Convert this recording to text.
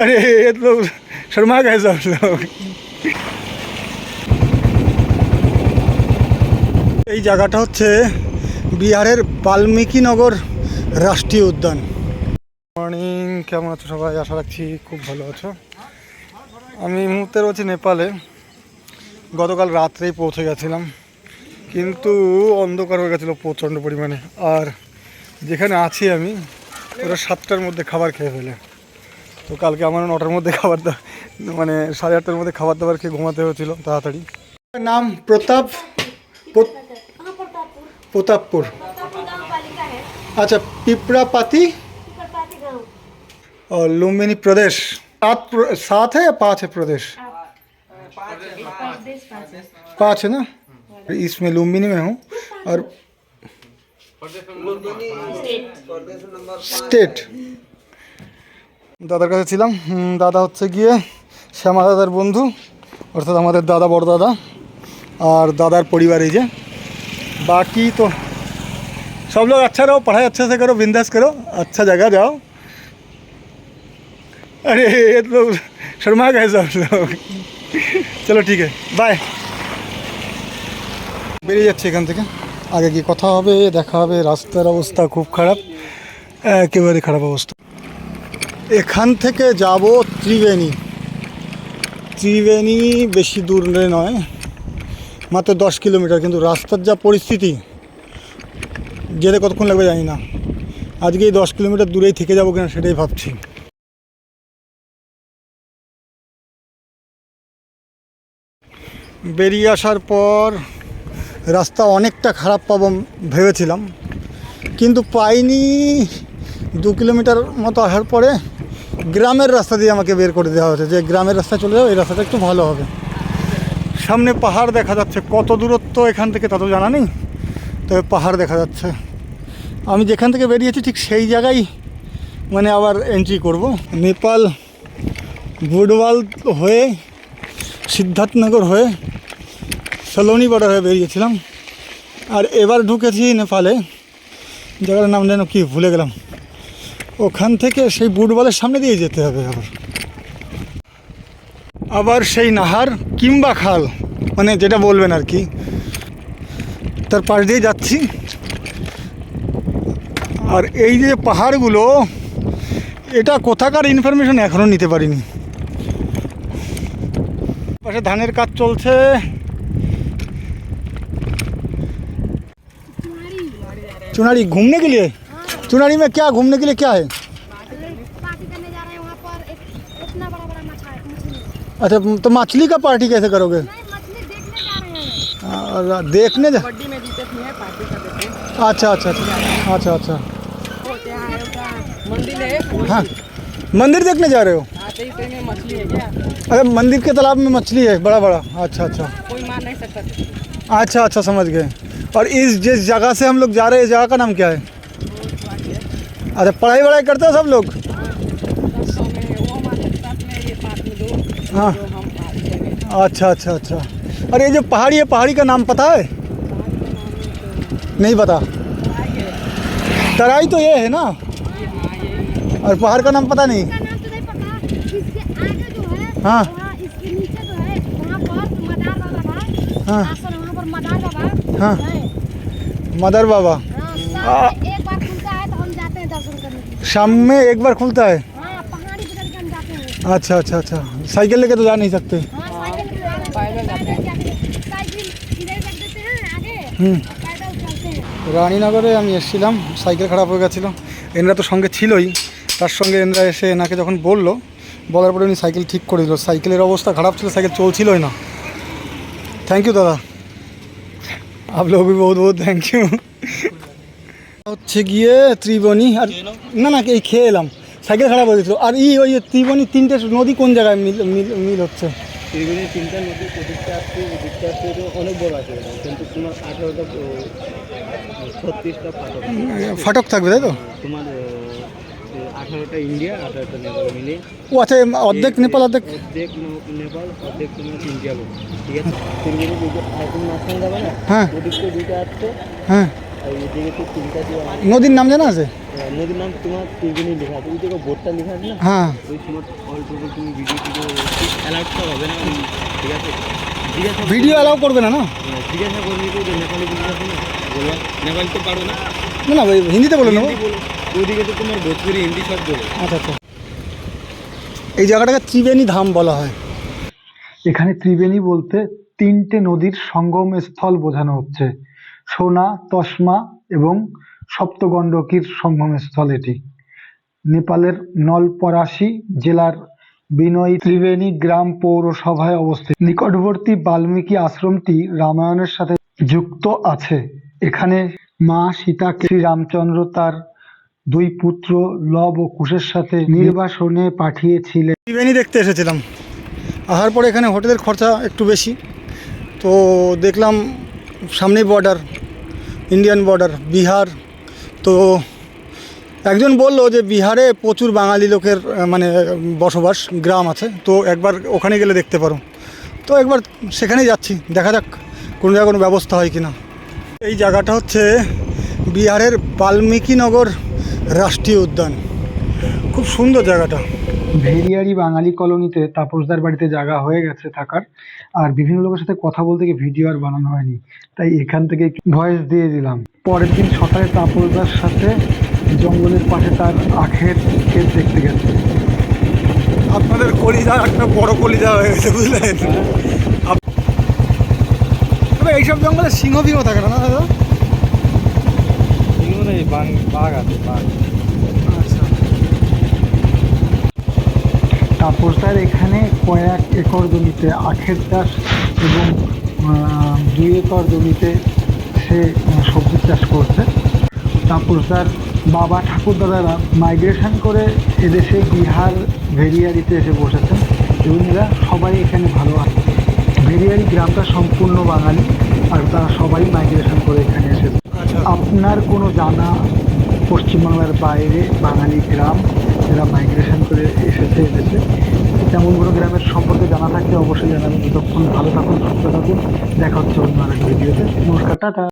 अरे ये तो शर्मा गए सब लोग এই জায়গাটা হচ্ছে বিহারের বাল্মীকিনগর রাষ্ট্রীয় উদ্যান মর্নিং কেমন আছো সবাই আশা রাখছি খুব ভালো আছো আমি এই মুহূর্তে রয়েছি নেপালে গতকাল রাত্রেই পৌঁছে গেছিলাম কিন্তু অন্ধকার হয়ে গেছিলো প্রচণ্ড পরিমাণে আর যেখানে আছি আমি ওরা সাতটার মধ্যে খাবার খেয়ে ফেলে তো কালকে আমার নটার মধ্যে খাবার দাবার মানে সাড়ে আটটার মধ্যে খাবার দাবার খেয়ে ঘুমাতে হয়েছিল তাড়াতাড়ি নাম প্রতাপ প্রত- हाँ प्रतापपुर প্রতাপপুর प्रतापपुर गाँव पालिका है अच्छा पिपरापाती पिपरपाती गाँव और लुम्बिनी प्रदेश सात प्र- सात है या पाँच है प्रदेश प्रदेश पास है पाँच है ना इसमें लुम्बिनी में हूँ और স্টেট দাদার কাছে ছিলাম হুম, দাদা হচ্ছে গিয়ে শ্যামা দাদার বন্ধু অর্থাৎ আমাদের দাদা বড় দাদা আর দাদার পরিবার এই যে बाकी तो सब लोग अच्छा रहो पढ़ाई अच्छे से करो बिंदास करो अच्छा जगह जाओ अरे ये तो शर्मा गए सब लोग চলো ঠিক আছে বাই বেরিয়ে যাচ্ছে এখান থেকে আগে গিয়ে কথা হবে দেখা হবে রাস্তার অবস্থা খুব খারাপ একেবারে খারাপ অবস্থা এখান থেকে যাব ত্রিবেণী। ত্রিবেণী বেশি দূরে নয়, মাত্র দশ কিলোমিটার, কিন্তু রাস্তার যা পরিস্থিতি যেতে কতক্ষণ লাগবে জানি না। আজকে এই দশ কিলোমিটার দূরেই থেকে যাব কিনা সেটাই ভাবছি। বেরিয়ে আসার পর রাস্তা অনেকটা খারাপ পাবো ভেবেছিলাম, কিন্তু পাইনি। দু কিলোমিটার মতো আসার পরে গ্রামের রাস্তা দিয়ে আমাকে বের করে দেওয়া হয়েছে। যে গ্রামের রাস্তা চলে যাও, এই রাস্তাটা একটু ভালো হবে। সামনে পাহাড় দেখা যাচ্ছে। কত দূরত্ব এখান থেকে তা তো জানা নেই, তবে পাহাড় দেখা যাচ্ছে। আমি যেখান থেকে বেরিয়েছি ঠিক সেই জায়গায় মানে আবার এন্ট্রি করব। নেপাল, বুডওয়াল হয়ে, সিদ্ধার্থনগর হয়ে, সলোনি বর্ডার হয়ে বেরিয়েছিলাম। আর এবার ঢুকেছি নেপালে। জায়গাটার নাম যেন কি ভুলে গেলাম। ওখান থেকে সেই বুটবলের সামনে দিয়ে যেতে হবে আবার। আবার সেই নাহার কিংবা খাল মানে যেটা বলবেন আর কি। তার পাশ দিয়ে যাচ্ছি। আর এই যে পাহাড়গুলো, এটা কোথাকার ইনফরমেশন এখনও নিতে পারিনি। পাশে ধানের কাজ চলছে। চুনারি ঘুমনে গেলে? चुनारी में क्या घूमने के लिए क्या है? पार्टी करने जा रहे हैं वहाँ पर। एक इतना बड़ा बड़ा मछा है मछली। अच्छा तो मछली का पार्टी कैसे करोगे? देखने जा और देखने अच्छा अच्छा अच्छा अच्छा अच्छा। हैं मंदिर है हाँ। मंदिर देखने जा रहे हो? ही ट्रेन में मछली है क्या? अरे मंदिर के तालाब में मछली है बड़ा बड़ा। अच्छा अच्छा। कोई मार नहीं सकता। अच्छा अच्छा समझ गए। और इस जिस जगह से हम लोग जा रहे हैं इस जगह का नाम क्या है? अच्छा पढ़ाई वढ़ाई करते सब लोग? हाँ। अच्छा अच्छा अच्छा। और ये जो पहाड़ी है पहाड़ी का नाम पता है? नहीं पता। तराई तो ये है ना? और पहाड़ का नाम पता नहीं? हाँ हाँ। हाँ मदर बाबा शाम में एक बार खुलता है हाँ पहाड़ी बदल के हम जाते हैं अच्छा अच्छा अच्छा साइकिल लेके तो जा नहीं सकते हाँ साइकिल पे जा रहे हैं, पैदल जाते हैं। पैदल जाते हैं। साइकिल इधर रख देते हैं आगे হুম और पैदल चलते हैं রানীনগরে আমি এসেছিলাম সাইকেল খারাপ হয়ে গেছিলো এনরা তো সঙ্গে ছিলই তার সঙ্গে এনরা এসে এনাকে যখন বললো বলার পরে উনি সাইকেল ঠিক করে দিল সাইকেলের অবস্থা খারাপ ছিল সাইকেল চলছিলই না থ্যাংক ইউ দাদা আপ লোক বহুত বহুত থ্যাংক ইউ হচ্ছে গিয়ে ত্রিবণী আর না না এই খেয়ে এলাম। সাইকেল খারাপ হয়ে গেছিল আর ই ওই ত্রিবণী তিনটে নদী কোন জায়গায় মিল মিল মিল হচ্ছে? ত্রিবেণী তিনটা নদী ওদিকটা আসছে ওদিকটা আসছে অনেক বড় আছে। কিন্তু তোমার আঠারোটা ছত্রিশটা ফাটক। ফাটক থাকবে তাই তো? তোমার আঠারোটা ইন্ডিয়া আঠারোটা নেপাল মিলে। ও আচ্ছা অর্ধেক নেপাল অর্ধেক অর্ধেক নেপাল অর্ধেক তোমার ইন্ডিয়া ঠিক আছে? ত্রিবেণী দুটো এখন মাঝখানে যাবে না? হ্যাঁ। ওদিকটা দুইটা আসছে হ্যাঁ। নদীর নাম জানা আছে? নদীর নাম তোমার ত্রিবেণী লেখা আছে। ওই দেখো বোর্ডটা লেখা আছে না? হ্যাঁ। ওই অল্প তুমি ভিডিও টিডিও অ্যালাউড তো হবে না? ঠিক আছে? ভিডিও অ্যালাউ করবে না না? হ্যাঁ, জিজ্ঞাসা করবি তো নেপালি নেপালি তো পারো না? না না হিন্দিতে বলে নেব। ওইদিকে তো তোমার ভোজপুরি হিন্দি সব বলো। আচ্ছা আচ্ছা। এই জায়গাটাকে ত্রিবেণী ধাম বলা হয়। এখানে ত্রিবেণী বলতে তিনটে নদীর সঙ্গম স্থল বোঝানো হচ্ছে। সোনা, তসমা এবং সপ্তগণ্ডকীর সঙ্গম স্থল এটি। নেপালের নলপরাশি জেলার বিনয়ী ত্রিবেণী গ্রাম পৌরসভায় অবস্থিত। নিকটবর্তী বাল্মীকি আশ্রমটি রামায়ণের সাথে যুক্ত আছে। এখানে মা সীতাকে শ্রীরামচন্দ্র তার দুই পুত্র লব ও কুশের সাথে নির্বাসনে পাঠিয়েছিলেন। ত্রিবেণী দেখতে এসেছিলাম। আসার পরে এখানে হোটেলের খরচা একটু বেশি। তো দেখলাম সামনেই বর্ডার ইন্ডিয়ান বর্ডার বিহার। তো একজন বলল যে বিহারে প্রচুর বাঙালি লোকের মানে বসবাস, গ্রাম আছে। তো একবার ওখানে গেলে দেখতে পারো। তো একবার সেখানেই যাচ্ছি। দেখা যাক কোনো জায়গায় কোনো ব্যবস্থা হয় কি না এই জায়গাটা হচ্ছে বিহারের বাল্মীকিনগর রাষ্ট্রীয় উদ্যান। খুব সুন্দর জায়গাটা। ভেরিয়ারি বাঙালি কলোনিতে তাপসদার বাড়িতে জায়গা হয়ে গেছে থাকার। আর বিভিন্ন লোকের সাথে কথা বলতে গিয়ে ভিডিও আর বানানো হয়নি। তাই এখান থেকে ভয়েস দিয়ে দিলাম। পরের দিন সকালে তাপসদার সাথে জঙ্গলের পাশে তার আখের ক্ষেত দেখতে গেছে। আপনাদের কলিজা একটা বড় কলিজা হয়ে গেছে বুঝলেন? তবে এইসব জঙ্গলে সিংহ ফিংহ থাকে না না দাদা? এগুলো নেই বাঘ আছে বাঘ। তাপসদার এখানে কয়েক একর জমিতে আখের চাষ এবং দুই একর জমিতে সে সবজি চাষ করছে। তাপসদার বাবা ঠাকুরদাদারা মাইগ্রেশন করে এদেশে বিহার ভেরিয়ারিতে এসে বসেছেন। এবং এরা সবাই এখানে ভালো আছে। ভেরিয়ারি গ্রামটা সম্পূর্ণ বাঙালি আর তারা সবাই মাইগ্রেশন করে এখানে এসেছে। আপনার কোনো জানা পশ্চিমবাংলার বাইরে বাঙালি গ্রাম যারা মাইগ্রেশন করে এসেছে এসেছে। তেমন কোনো গ্রামের সম্পর্কে জানা থাকলে অবশ্যই জানাবেন। যতক্ষণ ভালো থাকুন, সুস্থ থাকুন। দেখা হচ্ছে অন্য আরেক ভিডিওতে। নমস্কার, টাটা।